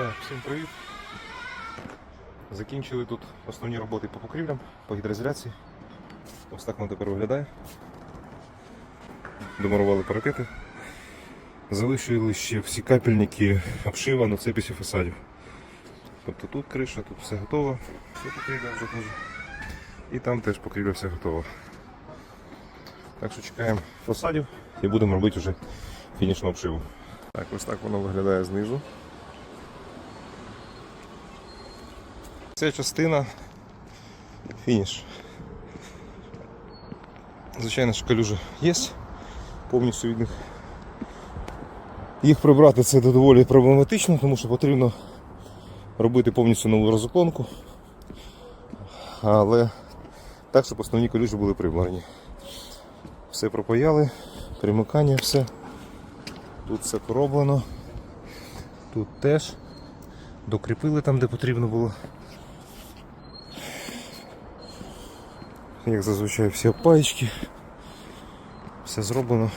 Так, всім привіт. Закінчили тут основні роботи по покрівлям, по гідроізоляції. Ось так воно тепер виглядає. Домурували парапети. Залишили ще всі капельники обшива на цепісі фасадів. Тобто тут криша, тут все готово. Все покрівля вже теж. І там теж покрівля все готова. Так що чекаємо фасадів і будемо робити вже фінішну обшиву. Так, ось так воно виглядає знизу. Ця частина фініш. Звичайно, що калюжа є, повністю від них. Їх прибрати це доволі проблематично, тому що потрібно робити повністю нову розуклонку. Але так, щоб основні калюжі були прибрані. Все пропаяли, примикання, все. Тут все пороблено. Тут теж. Докріпили там, де потрібно було. Як зазвичай всі опаєчки. Все зроблено.